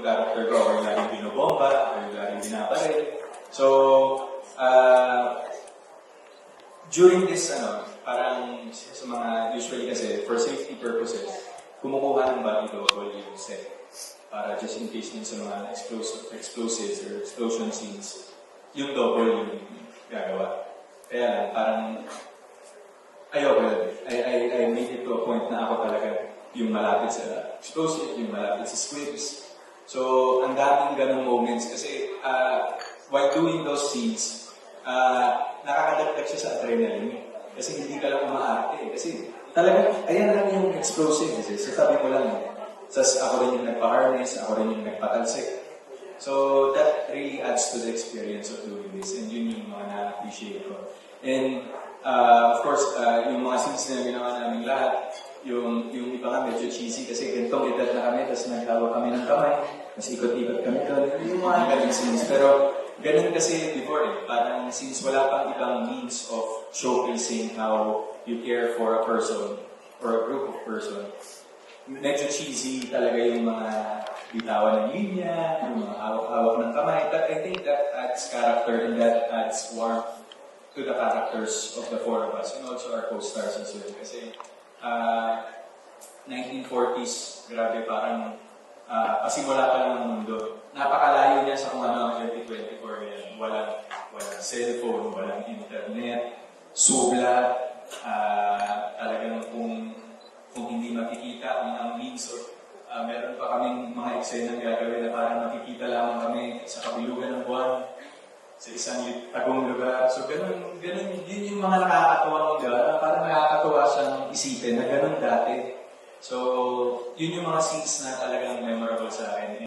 yung character ko, or laging binobomba, or laging binabaril. So, uh, during this, ano, parang sa mga, usually kasi, for safety purposes, kumukuha ng body double yung set. Para just in case din sa mga explosive, explosives or explosion scenes, yung double yung gagawa. Kaya lang, parang, ayoko yun. I, I, I made it to a point na ako talaga yung malapit sa explosive, yung malapit sa squibs. So, ang daming ganong moments kasi uh, while doing those scenes, uh, nakakadagdag siya sa adrenaline. Kasi hindi ka lang umaarte. Kasi talaga, ayan lang yung explosive. Kasi sasabi ko lang. Sas ako rin yung nagpa-harness, ako rin yung nagpatalsik. So that really adds to the experience of doing this and yun yung mga na-appreciate ko. And uh, of course, uh, yung mga scenes na ginawa yung, iba nga medyo cheesy kasi gantong edad na kami, tapos naghawak kami ng kamay, mas ikot-ikot kami doon. Yung mga ganun scenes. Pero ganun kasi before eh, parang since wala pang ibang means of showcasing how you care for a person or a group of person, medyo cheesy talaga yung mga bitawan ng linya, yung mga hawak-hawak ng kamay. But I think that adds character and that adds warmth to the characters of the four of us and also our co-stars as well. Kasi uh, 1940s, grabe parang uh, pasimula pa lang ng mundo. Napakalayo niya sa kung ano ang 2024 ngayon. Walang, walang cellphone, walang internet, sulat, uh, talagang kung kung hindi makikita kung ang means of uh, meron pa kaming mga eksena gagawin na parang makikita lamang kami sa kabilugan ng buwan sa isang tagong lugar. So, ganun, ganun, yun yung mga nakakatuwa ng gala. Parang nakakatuwa siyang isipin na ganun dati. So, yun yung mga scenes na talagang memorable sa akin.